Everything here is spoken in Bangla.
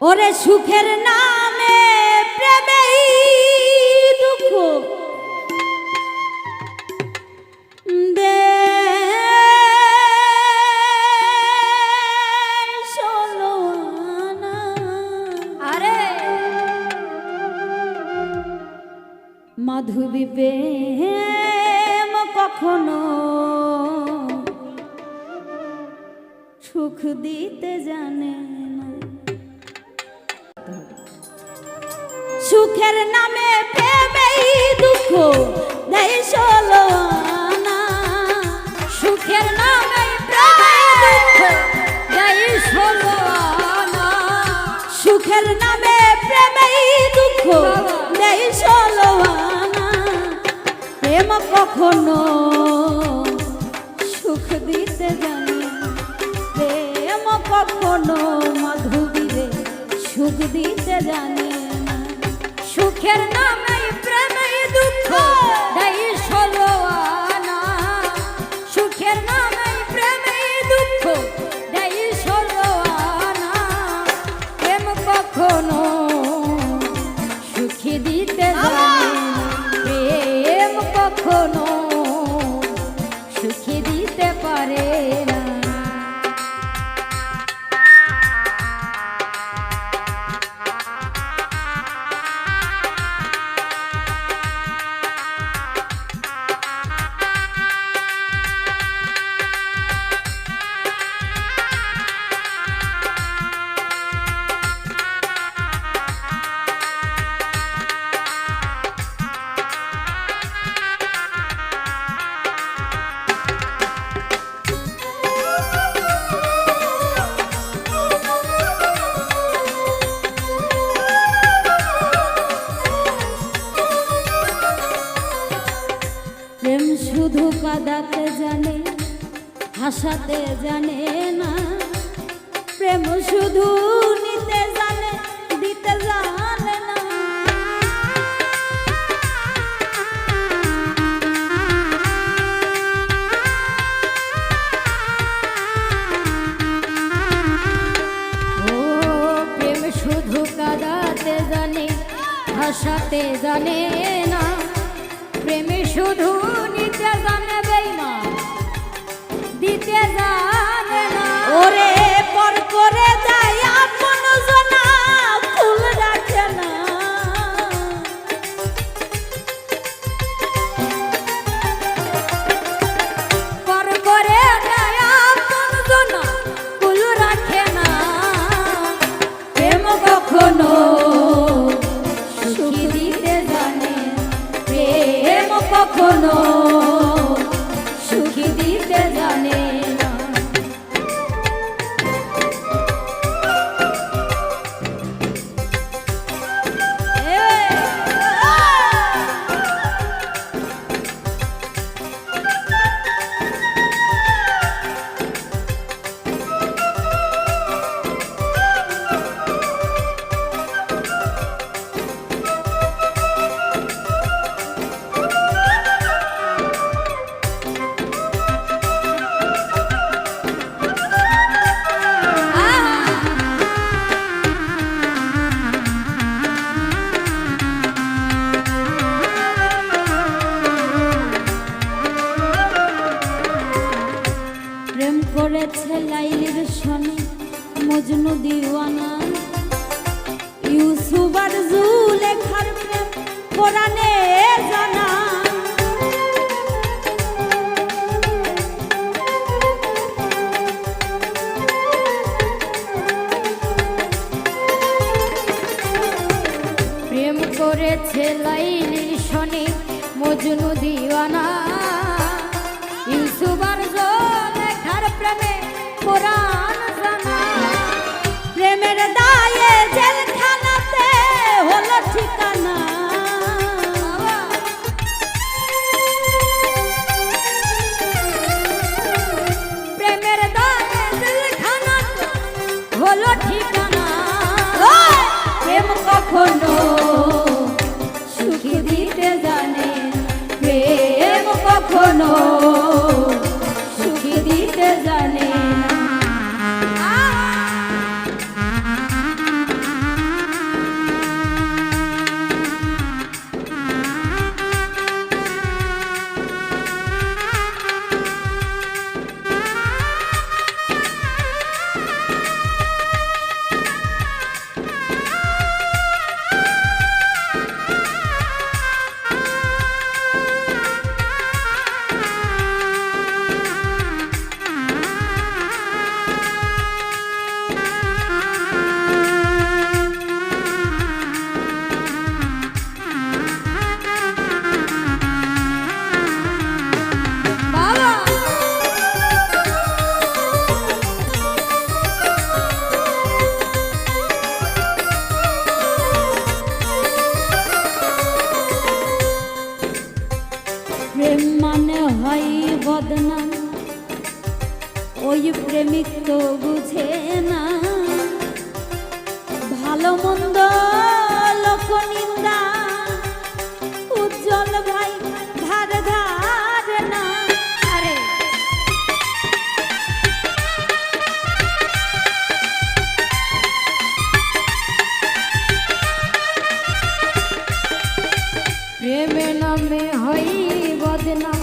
ওরে সুখের নামে প্রেমেই দুঃখ। মাধবী প্রেম কখনো সুখ দিতে জানে। সুখের নামে প্রেমেই দুঃখ দেয় ষোলো সুখের নামে সুখের নামে প্রেমেই দুঃখ দেয় ষোলো প্রেম কখনো সুখ দিতে জানে। প্রেম কখনো মাধুরীরে সুখ দিতে জানে সুখের নামে প্রেমে দুঃখ দেয় হাসাতে জানে না, প্রেম শুধু নিতে জানে, দিতে জানে না। ও, প্রেম শুধু কাদাতে জানে হাসাতে জানে না, প্রেমে শুধু নিতে জানে সনে মজনু দিওয়ানা। ইউসুফ আর জুলেখার প্রেম কোরআনে জানা। প্রেম করেছে লাইলির সনে মজনু দিওয়ানা। দিতে জানে প্রেম কখনো প্রেমিক তো বুঝে না। ভালো মন্দ লোক নিন্দা, উজ্জ্বল ভাই ধার ধার না। আরে। প্রেমে নামে হই বদনাম।